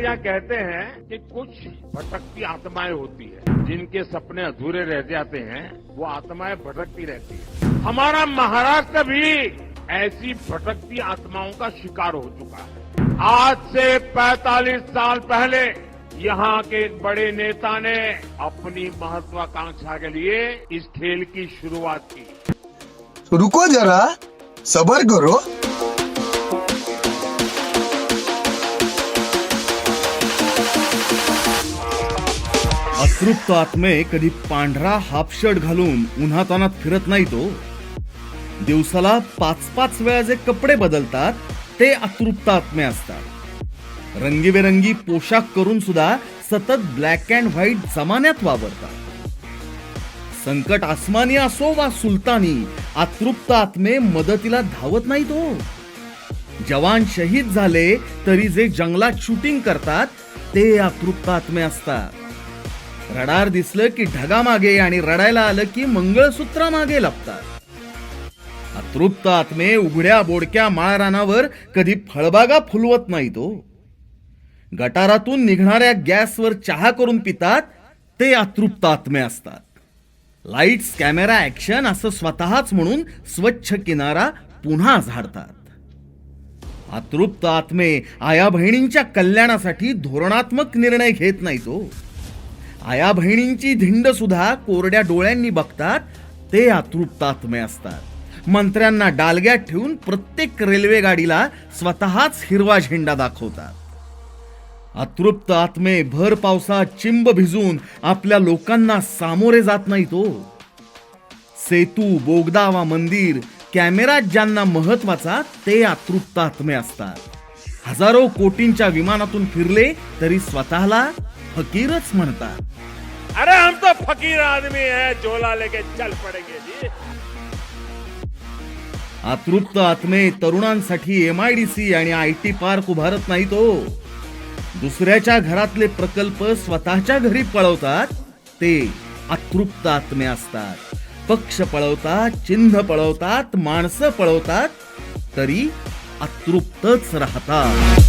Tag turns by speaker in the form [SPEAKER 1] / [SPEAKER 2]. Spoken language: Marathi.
[SPEAKER 1] यहाँ कहते हैं कि कुछ भटकती आत्माएँ होती है। जिनके सपने अधूरे रह जाते हैं, वो आत्माएँ भटकती रहती है। हमारा महाराष्ट्र भी ऐसी भटकती आत्माओं का शिकार हो चुका है। आज से 45 साल पहले यहाँ के एक बड़े नेता ने अपनी महत्वाकांक्षा के लिए इस खेल की शुरुआत की।
[SPEAKER 2] रुको जरा, सबर करो।
[SPEAKER 3] अतृप्त आत्मे कधी पांढरा हाफ शर्ट घालून उन्हातानात फिरत नाही तो. दिवसाला पाच पाच वेळा जे कपडे बदलतात ते अतृप्त आत्मे असतात. रंगीबेरंगी पोशाख करून सुद्धा सतत ब्लॅक अँड व्हाईट जमान्यात वावरतात. संकट आसमानी असो वा सुलतानी अतृप्त आत्मे मदतीला धावत नाही तो. जवान शहीद झाले तरी जे जंगलात शूटिंग करतात ते अतृप्त आत्मे असतात. रडार दिसलं की ढगा मागे आणि रडायला आलं की मंगळसूत्र मागे लपतात. अतृप्त आत्मे उघड्या बोडक्या माळरानावर कधी फळबागा फुलवत नाही तो हो. गटारातून निघणाऱ्या गॅसवर चहा करून पितात ते अतृप्त आत्मे असतात. लाईट्स कॅमेरा ऍक्शन असं स्वतःच म्हणून स्वच्छ किनारा पुन्हा झाडतात. अतृप्त आत्मे आया बहिणींच्या कल्याणासाठी धोरणात्मक निर्णय घेत नाही तो हो. आया बहिणींची धिंड सुद्धा कोरड्या डोळ्यांनी बघतात ते अतृप्त असतात. मंत्र्यांना डालग्यात ठेवून प्रत्येक रेल्वे गाडीला स्वतःच हिरवा झेंडा दाखवतात. अतृप्त आत्मे भर पावसात चिंब भिजून आपल्या लोकांना सामोरे जात नाही तो सेतू बोगदा वा मंदिर कॅमेरा ज्यांना महत्त्वाचा ते अतृप्त आत्मे असतात. हजारो कोटींच्या विमानातून फिरले तरी स्वतःला फकीरच म्हणतात.
[SPEAKER 1] अरे हम तो फकीर आदमी है झोला लेके चल पड़ेंगे जी।
[SPEAKER 3] अतृप्त आत्मे तरुणांसाठी एम आय डी सी आणि आय टी पार्क उभारत नाही तो. दुसऱ्याच्या घरातले प्रकल्प स्वतःच्या घरी पळवतात ते अतृप्त आत्मे असतात. पक्ष पळवतात चिन्ह पळवतात माणसं पळवतात तरी अतृप्तच राहतात.